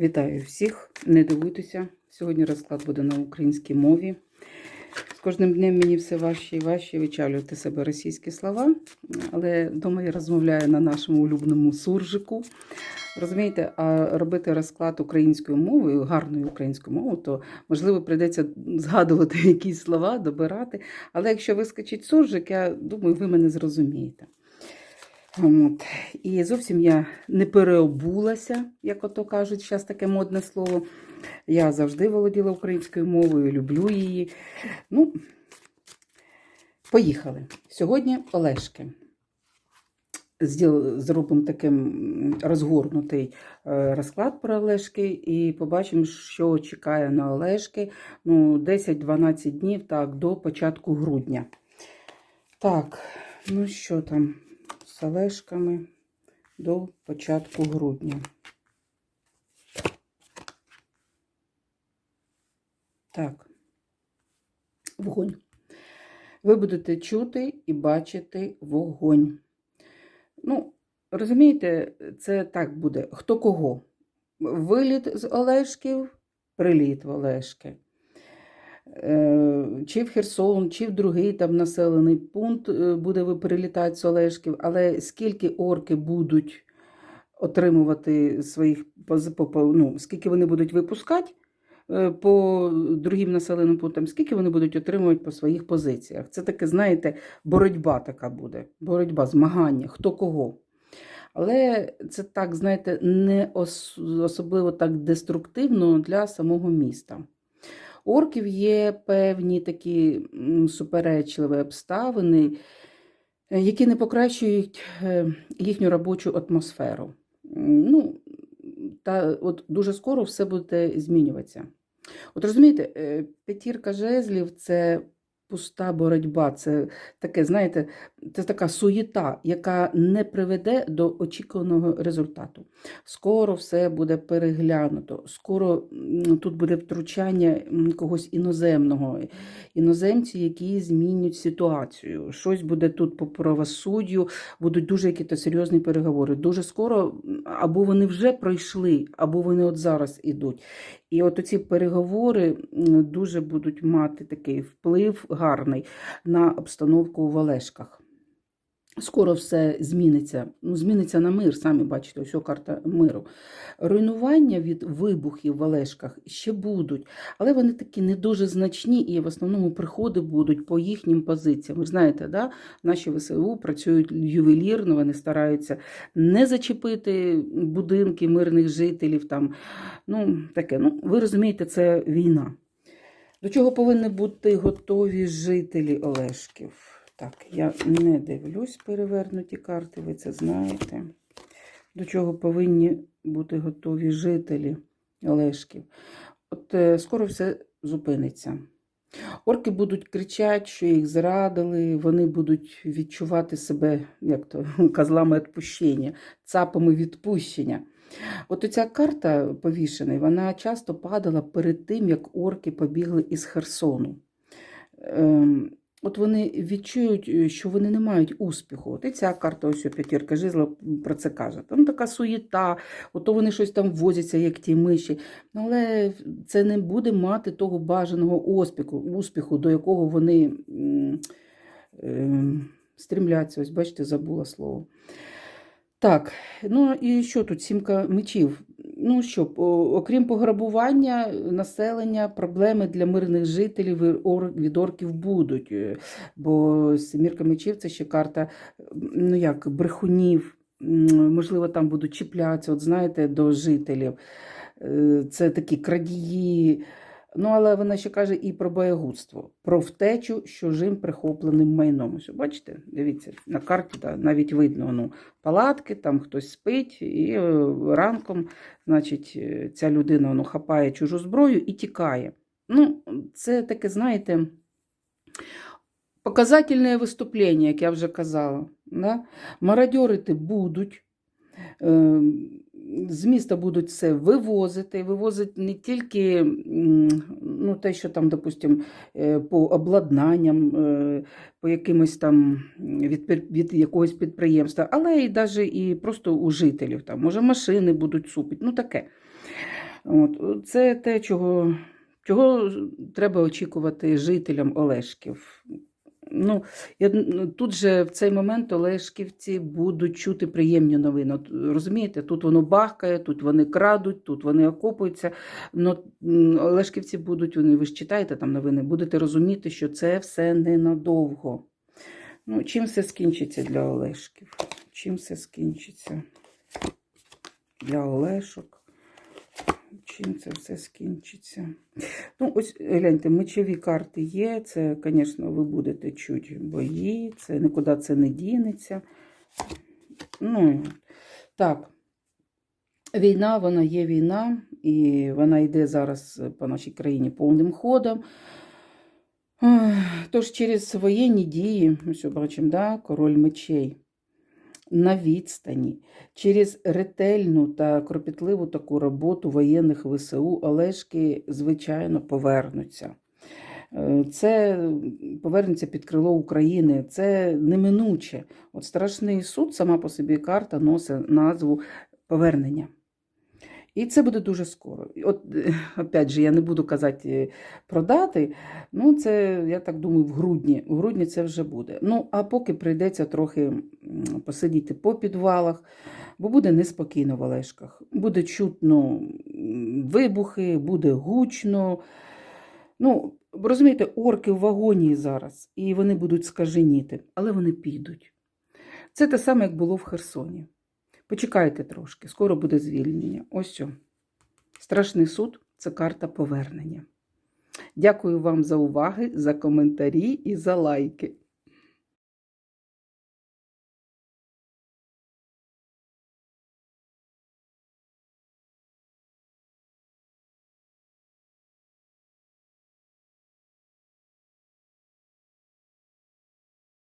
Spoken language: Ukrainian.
Вітаю всіх, не дивуйтеся. Сьогодні розклад буде на українській мові. З кожним днем мені все важче і важче вичалювати себе російські слова, але вдома я розмовляю на нашому улюбленому суржику. Розумієте, а робити розклад українською мовою, гарною українською мовою, то можливо прийдеться згадувати якісь слова, добирати. Але якщо вискочить суржик, я думаю, ви мене зрозумієте. От. І зовсім я не переобулася, як ото кажуть, зараз таке модне слово. Я завжди володіла українською мовою, люблю її. Ну, поїхали. Сьогодні Олешки. Зробимо таким розгорнутий е, розклад про Олешки і побачимо, що чекає на Олешки ну, 10-12 днів так, до початку грудня. Так, ну що там з Олешками до початку грудня. Так, вогонь. Ви будете чути і бачити вогонь. Ну, розумієте, це так буде. Хто кого? Виліт з Олешків, приліт в Олешки. Е, Чи в Херсон, чи в другий там населений пункт е, буде ви прилітати з Олешків, але скільки орки будуть отримувати своїх ну, скільки вони будуть випускати е, по другим населеним пунктам, скільки вони будуть отримувати по своїх позиціях. Це таке, знаєте, боротьба така буде, боротьба, змагання, хто кого. Але це так, знаєте, не особливо так деструктивно для самого міста. Орків є певні такі суперечливі обставини, е, які не покращують е, їхню робочу атмосферу. Ну, та от дуже скоро все буде змінюватися. От розумієте, е, п'ятірка жезлів це пуста боротьба, це таке, знаєте, це така суєта, яка не приведе до очікуваного результату. Скоро все буде переглянуто, скоро тут буде втручання когось іноземного, іноземці, які змінюють ситуацію. Щось буде тут по правосуддю, будуть дуже якісь серйозні переговори. Дуже скоро або вони вже пройшли, або вони от зараз ідуть. І от ці переговори дуже будуть мати такий вплив гарний на обстановку в Олешках. Скоро все зміниться. Ну, зміниться на мир, самі бачите, ось карта миру. Руйнування від вибухів в Олешках ще будуть, але вони такі не дуже значні і в основному приходи будуть по їхнім позиціям. Ви знаєте, да? наші ВСУ працюють ювелірно, вони стараються не зачепити будинки мирних жителів. Там. Ну, таке. Ну, ви розумієте, це війна. До чого повинні бути готові жителі Олешків? Так, я не дивлюсь перевернуті карти, ви це знаєте. До чого повинні бути готові жителі Олешків? От е, скоро все зупиниться. Орки будуть кричати, що їх зрадили, вони будуть відчувати себе, як то, козлами відпущення, цапами відпущення. От ця карта повішений, вона часто падала перед тим, як орки побігли із Херсону. Ем, От вони відчують, е, що вони не мають успіху. От і ця карта, ось п'ятірка жезла про це каже. Там така суєта, ото вони щось там возяться, як ті миші. Ну, Але це не буде мати того бажаного успіху, успіху до якого вони ем, стрімляться. Ось, бачите, забула слово. Так, ну і що тут? Сімка мечів. Ну що, окрім пограбування населення, проблеми для мирних жителів від орків будуть. Е, Бо Семірка мечів це ще карта, ну як, брехунів. Можливо, там будуть чіплятися, от знаєте, до жителів. Е, Це такі крадії. Ну, але вона ще каже і про боягудство, про втечу з чужим прихопленим майном. Ось, бачите, дивіться, на карті да, навіть видно ну, палатки, там хтось спить, і е, ранком, значить, е, ця людина ну, хапає чужу зброю і тікає. Ну, це таке, знаєте, показательне виступлення, як я вже казала. Да? Мародьорити будуть. Е, З міста будуть все вивозити, вивозити не тільки ну, те, що там, допустим, е, по обладнанням, е, по якимось там від, від якогось підприємства, але і навіть і просто у жителів. Там, може, машини будуть супити, ну таке. От. Це те, чого, чого треба очікувати жителям Олешків. Ну, я, ну, тут же в цей момент Олешківці будуть чути приємні новини. Розумієте, тут воно бахкає, тут вони крадуть, тут вони окопуються. Но Олешківці будуть, вони, ви ж читаєте там новини, будете розуміти, що це все ненадовго. Ну, чим все скінчиться для Олешків? Чим все скінчиться для Олешок? Чим це все скінчиться? Ну, ось гляньте, мечові карти є. Це, звісно, ви будете чути бої, це нікуди це не дінеться. Ну, так. Війна, вона є війна, і вона йде зараз по нашій країні повним ходом. Тож через воєнні дії, ми що бачимо, да, король мечей на відстані, через ретельну та кропітливу таку роботу воєнних ВСУ Олешки, звичайно, повернуться. Е, Це повернеться під крило України, це неминуче. От страшний суд, сама по собі карта носить назву повернення. І це буде дуже скоро. От, опять же, я не буду казати е, про дати, ну це, я так думаю, в грудні. В грудні це вже буде. Ну, а поки прийдеться трохи посидіти по підвалах, бо буде неспокійно в Олешках. Буде чутно вибухи, буде гучно. Ну, розумієте, орки в вагоні зараз, і вони будуть скаженіти, але вони підуть. Це те саме, як було в Херсоні. Почекайте трошки, скоро буде звільнення. Ось що. Страшний суд це карта повернення. Дякую вам за уваги, за коментарі і за лайки.